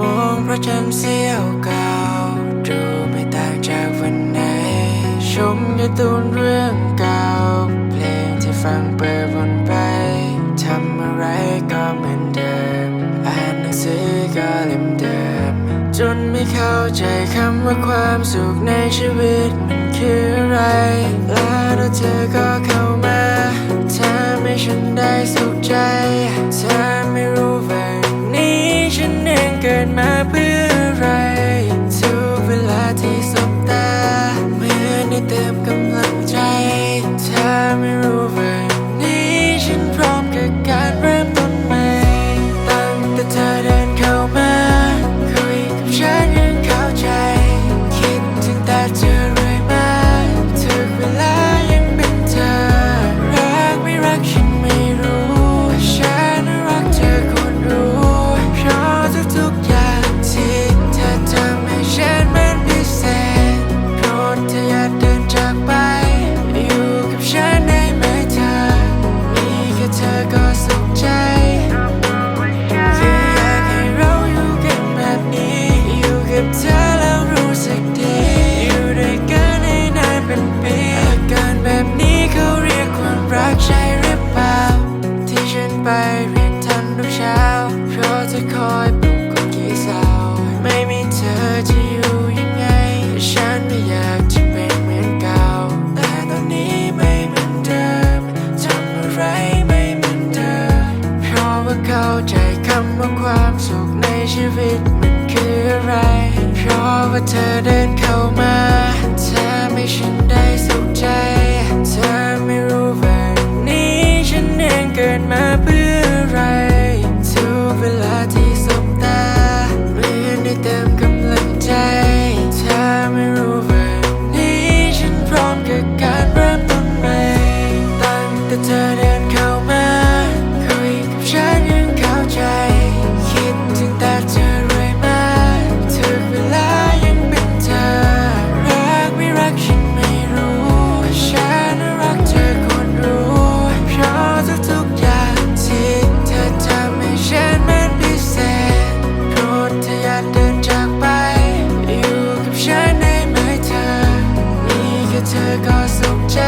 มองพระจันทร์เสี้ยวเก่าวดูไม่ต่างจากวันไหน ชมการ์ตูนเรื่องเก่า เพลงที่ฟังเปิดวนไปทำอะไรก็เหมือนเดิม อ่านหนังสือก็เล่มเดิม จนไม่เข้าใจคำว่าความสุขในชีวิตมันคืออะไร แล้วเธอก็เข้ามาทำให้ฉันได้สุขใจเธอ and my ใจคำว่าความสุขในชีวิตมันคืออะไร เพราะว่าเธอเดินเข้ามาเธอไม่ใช่ เธอก็สุขใจ